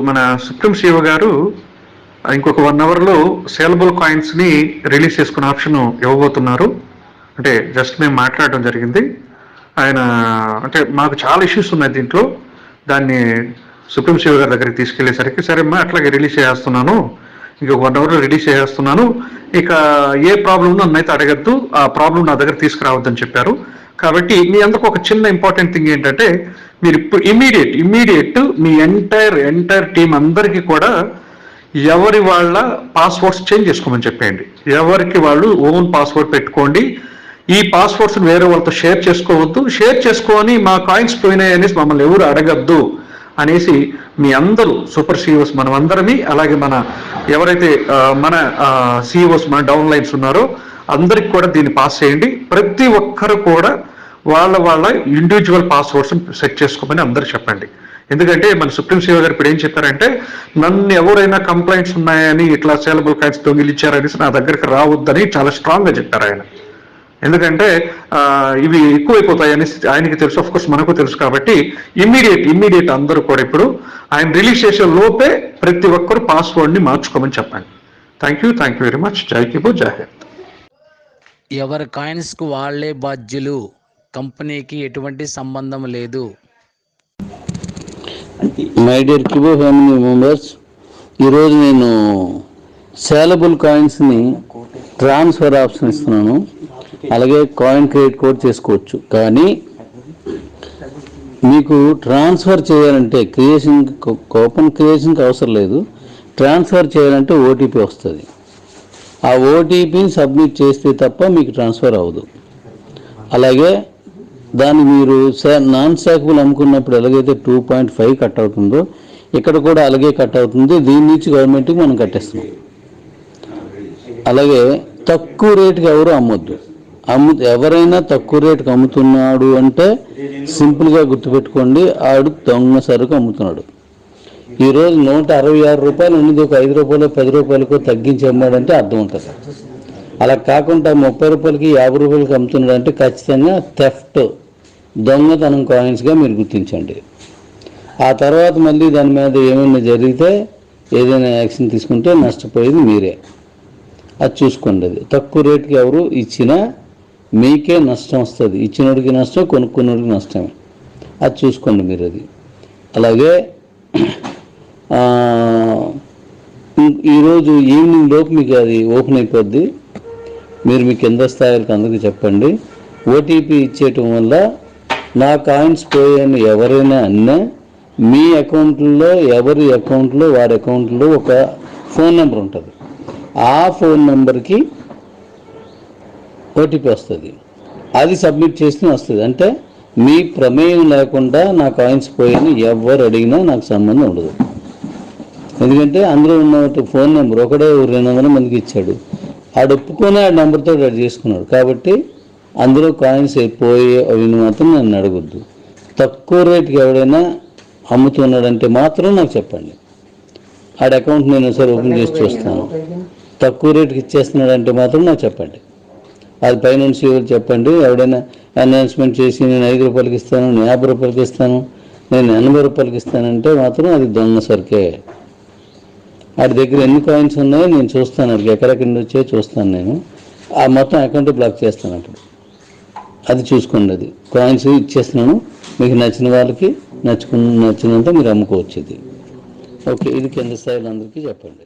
మన సుప్రీం శివ గారు ఇంకొక వన్ అవర్లో సేలబుల్ కాయిన్స్ని రిలీజ్ చేసుకునే ఆప్షన్ ఇవ్వబోతున్నారు. అంటే జస్ట్ మేము మాట్లాడడం జరిగింది. ఆయన అంటే మాకు చాలా ఇష్యూస్ ఉన్నాయి దీంట్లో. దాన్ని సుప్రీం శివ గారి దగ్గరికి తీసుకెళ్ళేసరికి సరే అమ్మా అట్లాగే రిలీజ్ చేస్తున్నాను. ఇంకొక వన్ అవర్లో రిలీజ్ చేస్తున్నాను. ఇక ఏ ప్రాబ్లం నన్ను అయితే అడగద్దు. ఆ ప్రాబ్లం నా దగ్గర తీసుకురావద్దని చెప్పారు. కాబట్టి మీ అందరికి ఒక చిన్న ఇంపార్టెంట్ థింగ్ ఏంటంటే మీరు ఇప్పుడు ఇమీడియట్ ఇమీడియట్ మీ ఎంటైర్ ఎంటైర్ టీం అందరికీ కూడా ఎవరి వాళ్ళ పాస్వర్డ్స్ చేంజ్ చేసుకోమని చెప్పేయండి. ఎవరికి వాళ్ళు ఓన్ పాస్వర్డ్ పెట్టుకోండి. ఈ పాస్వర్డ్స్ వేరే వాళ్ళతో షేర్ చేసుకోవద్దు. షేర్ చేసుకొని మా కాయిన్స్ పోయినాయి అనేసి మమ్మల్ని ఎవరు అడగద్దు అనేసి మీ అందరూ సూపర్ సిఇఓస్ మనం అందరమీ అలాగే మన ఎవరైతే మన సీఈఓస్ మన డౌన్ లైన్స్ ఉన్నారో అందరికి కూడా దీన్ని పాస్ చేయండి. ప్రతి ఒక్కరు కూడా వాళ్ళ వాళ్ళ ఇండివిజువల్ పాస్వర్డ్స్ సెట్ చేసుకోమని అందరు చెప్పండి. ఎందుకంటే మన సుప్రీం సేవ గారు ఇప్పుడు ఏం చెప్పారంటే నన్ను ఎవరైనా కంప్లైంట్స్ ఉన్నాయని ఇట్లా సేలబుల్ కాయిన్స్ దొంగిలిచ్చారనేసి నా దగ్గరికి రావద్దని చాలా స్ట్రాంగ్గా చెప్పారు ఆయన. ఎందుకంటే ఇవి ఎక్కువైపోతాయని ఆయనకి తెలుసు. ఆఫ్ కోర్స్ మనకు తెలుసు కాబట్టి ఇమ్మీడియట్ ఇమ్మీడియట్ అందరూ కూడా ఇప్పుడు ఆయన రిలీజ్ చేసే లోపే ప్రతి ఒక్కరు పాస్వర్డ్ని మార్చుకోమని చెప్పండి. Thank you thank you very much జై కిబు జై ఎవరి కాయిన్స్కు వాళ్ళే బాధ్యులు? కంపెనీకి ఎటువంటి సంబంధం లేదు. My dear Kibo family members ఈరోజు నేను సేలబుల్ కాయిన్స్ని ట్రాన్స్ఫర్ ఆప్షన్ ఇస్తున్నాను. అలాగే కాయిన్ క్రియేట్ కూడా చేసుకోవచ్చు. కానీ మీకు ట్రాన్స్ఫర్ చేయాలంటే క్రియేషన్ కూపన్ క్రియేషన్కి అవసరం లేదు. ట్రాన్స్ఫర్ చేయాలంటే ఓటీపీ వస్తుంది. ఆ ఓటీపీని సబ్మిట్ చేస్తే తప్ప మీకు ట్రాన్స్ఫర్ అవ్వదు. అలాగే దాన్ని మీరు నాన్ స్టాకబుల్ అమ్ముకున్నప్పుడు ఎలాగైతే టూ పాయింట్ ఫైవ్ కట్ అవుతుందో ఇక్కడ కూడా అలాగే కట్ అవుతుంది. దీని నుంచి గవర్నమెంట్కి మనం కట్టేస్తున్నాం. అలాగే తక్కువ రేటుకి ఎవరు అమ్మొద్దు. అమ్ము ఎవరైనా తక్కువ రేటుకి అమ్ముతున్నాడు అంటే సింపుల్గా గుర్తుపెట్టుకోండి ఆడు దొంగ సరుకు అమ్ముతున్నాడు ఈరోజు నూట అరవై ఆరు రూపాయలు ఉన్నది ఒక ఐదు రూపాయలు పది రూపాయలకు తగ్గించి అమ్మాడంటే అర్థం ఉంటుంది అలా కాకుండా ముప్పై రూపాయలకి యాభై రూపాయలకి అమ్ముతున్నాడు అంటే ఖచ్చితంగా థెఫ్ట్. దొంగతనం కాయిన్స్గా మీరు గుర్తించండి. ఆ తర్వాత మళ్ళీ దాని మీద ఏమైనా జరిగితే ఏదైనా యాక్షన్ తీసుకుంటే నష్టపోయేది మీరే. అది చూసుకోండి అది తక్కువ రేటుకి ఎవరు ఇచ్చినా మీకే నష్టం వస్తుంది. ఇచ్చినోడికి నష్టం కొనుక్కున్నోడికి నష్టమే. అది చూసుకోండి మీరు అది అలాగే ఈరోజు ఈవినింగ్ లోపు మీకు అది ఓపెన్ అయిపోద్ది. మీరు మీ కింద స్థాయిలకు అందరికీ చెప్పండి. ఓటీపీ ఇచ్చేయటం వల్ల నా కాయిన్స్ పోయాను ఎవరైనా అన్నా మీ అకౌంట్లో ఎవరి అకౌంట్లో వారి అకౌంట్లో ఒక ఫోన్ నెంబర్ ఉంటుంది. ఆ ఫోన్ నెంబర్కి ఓటీపీ వస్తుంది. అది సబ్మిట్ చేస్తే వస్తుంది. అంటే మీ ప్రమేయం లేకుండా నా కాయిన్స్ పోయాను ఎవరు అడిగినా నాకు సంబంధం ఉండదు. ఎందుకంటే అందులో ఉన్న ఫోన్ నెంబర్ ఒకడే రెండు వందల మందికి ఇచ్చాడు. ఆడు ఒప్పుకొని ఆ నెంబర్తో ఆడు చేసుకున్నాడు. కాబట్టి అందులో కాయిన్స్ పోయి అవి మాత్రం నన్ను అడగొద్దు. తక్కువ రేటుకి ఎవడైనా అమ్ముతున్నాడంటే మాత్రం నాకు చెప్పండి. ఆడ అకౌంట్ నేను ఒకసారి ఓపెన్ చేసి చూస్తాను. తక్కువ రేటుకి ఇచ్చేస్తున్నాడంటే మాత్రం నాకు చెప్పండి. అది ఫైనాన్స్ ఎవరు చెప్పండి. ఎవడైనా అనౌన్స్మెంట్ చేసి నేను ఐదు రూపాయలకి ఇస్తాను నేను యాభై రూపాయలకి ఇస్తాను నేను ఎనభై రూపాయలకి ఇస్తానంటే మాత్రం అది దొంగ సరికే. వాడి దగ్గర ఎన్ని కాయిన్స్ ఉన్నాయో నేను చూస్తాను. అడిగి ఎక్కడెక్కడి నుంచి చూస్తాను నేను. ఆ మొత్తం అకౌంట్ బ్లాక్ చేస్తాను అప్పుడు అది చూసుకోండి అది కాయిన్స్ ఇచ్చేస్తున్నాను. మీకు నచ్చిన వాళ్ళకి నచ్చుకున్న నచ్చినంత మీరు అమ్ముకోవచ్చు ఇది ఓకే ఇది కింద స్థాయిలో అందరికీ చెప్పండి.